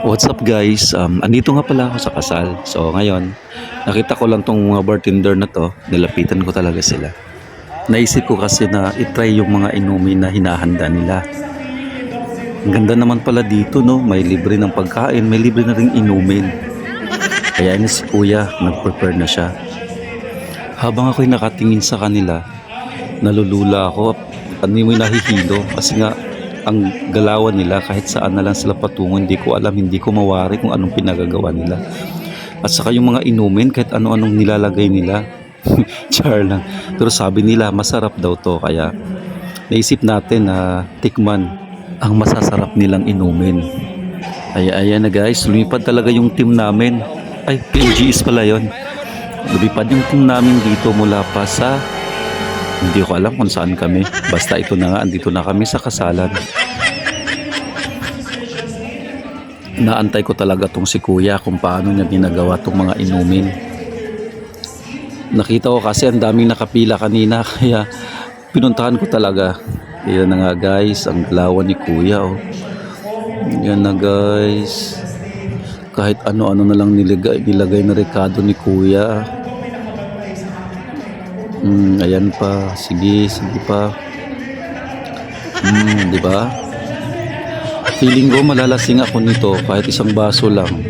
What's up guys? Um, andito nga pala ako sa kasal. So ngayon, nakita ko lang tong mga bartender na to. Nilapitan ko talaga sila. Naisip ko kasi na itry yung mga inumin na hinahanda nila. Ang ganda naman pala dito no. May libre ng pagkain, may libre na ring inumin. Kaya ni si kuya, nag-prepare na siya. Habang ako'y nakatingin sa kanila, nalulula ako. Ano mo nahihilo? Kasi nga, ang galawan nila kahit saan na lang sila patungo hindi ko alam hindi ko mawari kung anong pinagagawa nila. At saka yung mga inumin kahit ano-anong nilalagay nila. Char lang. Pero sabi nila masarap daw to. Kaya naisip natin na tikman ang masasarap nilang inumin. Ay ayan na guys lumipad talaga yung team namin. Ay PNGs pala yon lumipad yung team namin dito mula pa sa hindi ko alam kung saan kami. Basta ito na nga, andito na kami sa kasalan. Naantay ko talaga tong si kuya kung paano niya ginagawa tong mga inumin. Nakita ko kasi ang daming nakapila kanina kaya pinuntahan ko talaga. Yan na nga guys, ang galawan ni kuya oh. Yan na guys. Kahit ano-ano na lang nilagay, nilagay na rekado ni kuya. Mm, ayan pa. Sige, sige pa. Mm, di ba? Feeling ko malalasing ako nito kahit isang baso lang.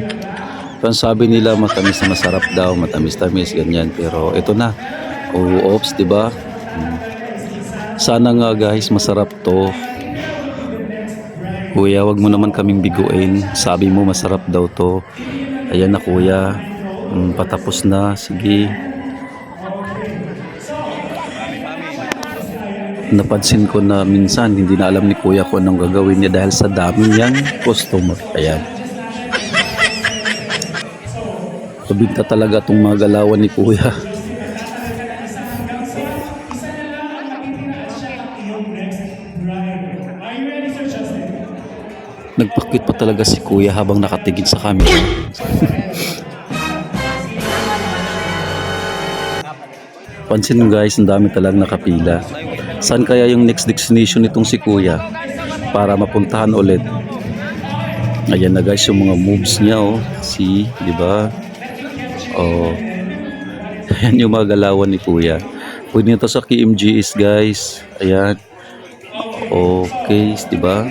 Pero sabi nila matamis na masarap daw, matamis-tamis, ganyan. Pero ito na. Oh, ops, di ba? Mm. Sana nga guys, masarap to. Kuya, wag mo naman kaming biguin. Sabi mo masarap daw to. Ayan na kuya. Mm, patapos na. Sige. Napansin ko na minsan hindi na alam ni kuya kung anong gagawin niya dahil sa dami niyang customer. Ayan. Kabinta talaga itong mga galawan ni kuya. Nagpakit pa talaga si kuya habang nakatigil sa camera. Pansin mo guys, ang dami talagang nakapila. Saan kaya yung next destination nitong si Kuya para mapuntahan ulit? Ayan na guys yung mga moves niya oh. See, di ba? Oh. Ayan yung mga galawan ni Kuya. Pwede nito sa KMGS guys. Ayan. Okay, di ba?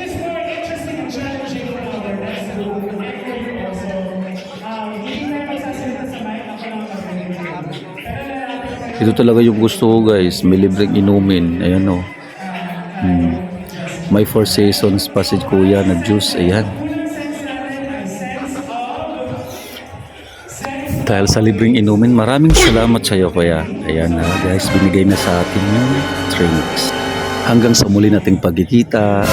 Ito talaga yung gusto ko guys. May libreng inumin. Ayan o. Hmm. May four seasons pa si kuya na juice. Ayan. Dahil sa libreng inumin, maraming salamat sa iyo kuya. Ayan na guys, binigay na sa atin yung drinks. Hanggang sa muli nating pagkikita.